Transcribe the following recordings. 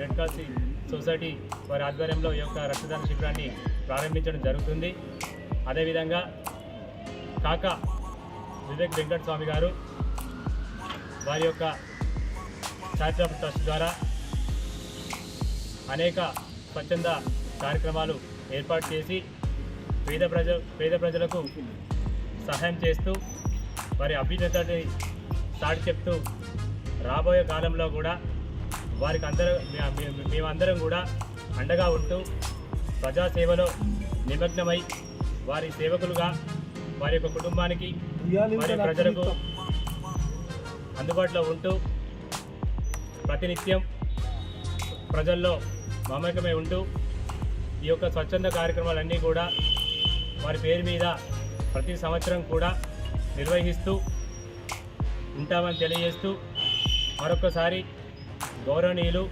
Red cross society వారి ఆధ్వర్యంలో ఈ యొక్క రక్తదాన శిబిరాన్ని ప్రారంభించడం జరుగుతుంది. అదేవిధంగా కాకా వివేక్ వెంకట స్వామి గారు వారి యొక్క చారిటబుల్ ట్రస్ట్ ద్వారా అనేక స్వచ్ఛంద కార్యక్రమాలు ఏర్పాటు చేసి పేద ప్రజ పేద ప్రజలకు సహాయం చేస్తూ వారి అభ్యున్నతని సాటి చెప్తూ రాబోయే కాలంలో కూడా వారికి అందరం మేమందరం కూడా అండగా ఉంటూ ప్రజాసేవలో నిమగ్నమై వారి సేవకులుగా వారి యొక్క కుటుంబానికి వారి ప్రజలకు అందుబాటులో ఉంటూ ప్రతినిత్యం ప్రజల్లో మమేకమై ఉంటూ ఈ యొక్క స్వచ్ఛంద కార్యక్రమాలన్నీ కూడా వారి పేరు మీద ప్రతి సంవత్సరం కూడా నిర్వహిస్తూ ఉంటామని తెలియజేస్తూ మరొకసారి గౌరవనీయులు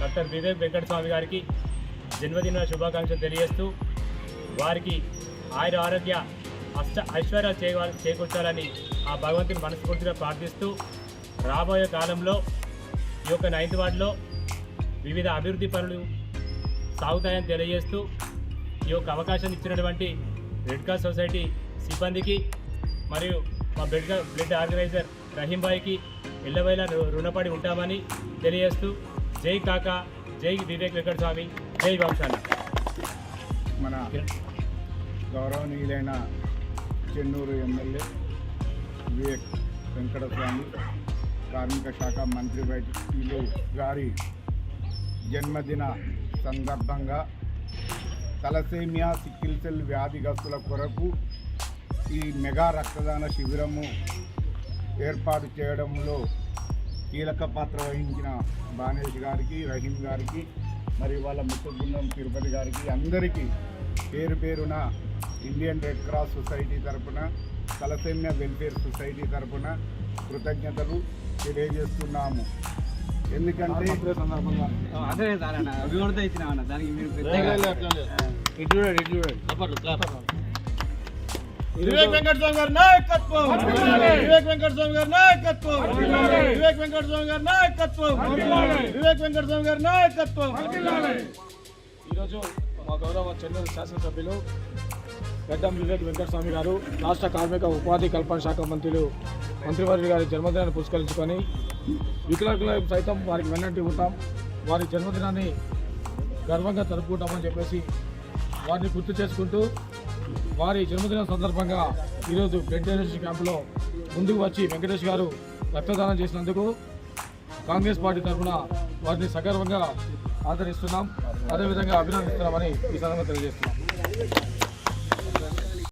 డాక్టర్ వివేక్ వెంకటస్వామి గారికి జన్మదిన శుభాకాంక్షలు తెలియజేస్తూ వారికి ఆయుర ఆరోగ్య అష్ట ఐశ్వర్యాలు చేయ చేకూర్చాలని ఆ భగవంతుని మనస్ఫూర్తిగా ప్రార్థిస్తూ రాబోయే కాలంలో ఈ యొక్క నైన్త్ వార్డులో వివిధ అభివృద్ధి పనులు సాగుతాయని తెలియజేస్తూ ఈ యొక్క అవకాశం ఇచ్చినటువంటి రెడ్ క్రాస్ సొసైటీ సిబ్బందికి మరియు మా బ్లడ్ బ్లడ్ ఆర్గనైజర్ రహీంబాయికి ఎల్లవేళ రు- రుణపడి ఉంటామని తెలియజేస్తూ జై కాకా జై వివేక్ వెంకట స్వామి జై వంశాల మన గౌరవనీయులైన చెన్నూరు ఎమ్మెల్యే వివేక్ వెంకటస్వామి కార్మిక శాఖ మంత్రి వైద్యులు గారి జన్మదిన సందర్భంగా తలసేమియా సిక్కిల్ సెల్ వ్యాధిగ్రస్తుల కొరకు ఈ మెగా రక్తదాన శిబిరము ఏర్పాటు చేయడంలో కీలక పాత్ర వహించిన బానేష్ గారికి రహీం గారికి మరి వాళ్ళ మిత్ర బృందం తిరుపతి గారికి అందరికీ పేరు పేరున ఇండియన్ రెడ్ క్రాస్ సొసైటీ తరపున తలసేమ్య వెల్ఫేర్ సొసైటీ తరపున కృతజ్ఞతలు తెలియజేస్తున్నాము. ఎందుకంటే నాయకత్వం. వివేక్ వెంకటస్వామి గారి నాయకత్వం. వివేక్ వెంకటస్వామి గారి నాయకత్వం. వివేక్ వెంకటస్వామి గారి నాయకత్వం. ఈరోజు మా గౌరవ చెన్నూరు శాసనసభ్యులు గడ్డం వివేక్ వెంకటస్వామి గారు రాష్ట్ర కార్మిక ఉపాధి కల్పన శాఖ మంత్రులు మంత్రివర్యులు గారి జన్మదినాన్ని పురస్కరించుకొని వికలాంగుల సైతం వారికి వెన్నంటి ఉంటాం వారి జన్మదినాన్ని గర్వంగా జరుపుకుంటామని చెప్పేసి వారిని గుర్తు చేసుకుంటూ వారి జన్మదినం సందర్భంగా ఈరోజు బ్లడ్ డొనేషన్ క్యాంపులో ముందుకు వచ్చి వెంకటేష్ గారు రక్తదానం చేసినందుకు కాంగ్రెస్ పార్టీ తరఫున వారిని సగర్వంగా ఆదరిస్తున్నాం. అదేవిధంగా అభినందిస్తున్నామని ఈ సందర్భంగా తెలియజేస్తున్నాం.